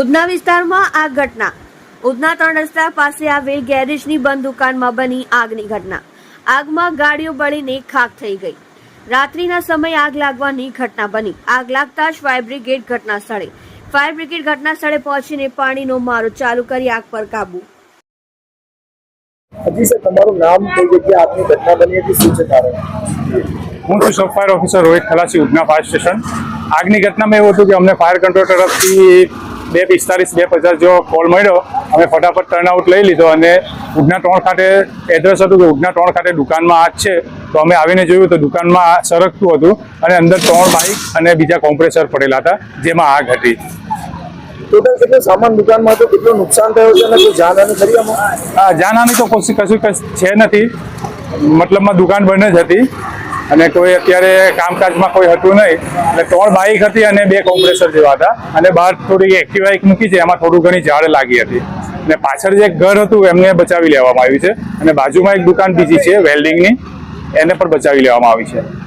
ઉધના વિસ્તારમાં આ ઘટના. ઉધના ત્રણ રસ્તા પાસે આવેલ ગેરેજની બંધ દુકાનમાં બની આગની ઘટના. આગમાં ગાડીઓ બળીને ખાખ થઈ ગઈ. રાત્રિના સમયે આગ લાગવાની ઘટના બની. આગ લાગતા જ ફાયર બ્રિગેડ ઘટના સ્થળે ફાયર બ્રિગેડ ઘટના સ્થળે પહોંચીને પાણીનો મારો ચાલુ કરી આગ પર કાબુ. હજી સર તમારું નામ કઈ જગ્યાએ આપની ઘટના બની હતી? શું છે કારણ? હું છું sub fire officer Rohit Khalasi Udhna fire station. આગની ઘટનામાં એવું હતું કે અમને ફાયર કંટ્રોલ તરફથી બે પિસ્તાલીસ બે પચાસ જેવો કોલ મળ્યો. અમે ફટાફટ ટર્નઆઉટ લઈ લીધો અને ઉધના ત્રણ ખાતે એડ્રેસ હતું કે ઉગના ત્રણ ખાતે દુકાનમાં આજ છે. તો અમે આવીને જોયું તો દુકાનમાં સરકતું હતું અને અંદર ત્રણ બાઇક અને બીજા કોમ્પ્રેસર પડેલા હતા જેમાં આગ હતી. ટોટલ કેટલો સામાન દુકાનમાં હતો? કેટલું નુકસાન થયું છે અને જાનહાની ખરી આમાં? જાનહાની તો કશું કશું છે નથી. મતલબમાં દુકાન બંધ જ હતી. અને કોઈ અત્યારે કામકાજમાં કોઈ હતું નહીં. એટલે ત્રણ બાઇક હતી અને બે કોમ્પ્રેસર જેવા હતા. અને બહાર થોડી એક્ટિવા એક મૂકી છે, એમાં થોડું ઘણી ઝાડ લાગી હતી. અને પાછળ જે ઘર હતું, એમને બચાવી લેવામાં આવ્યું છે. અને બાજુમાં એક દુકાન બીજી છે વેલ્ડિંગની એને પણ બચાવી લેવામાં આવી છે.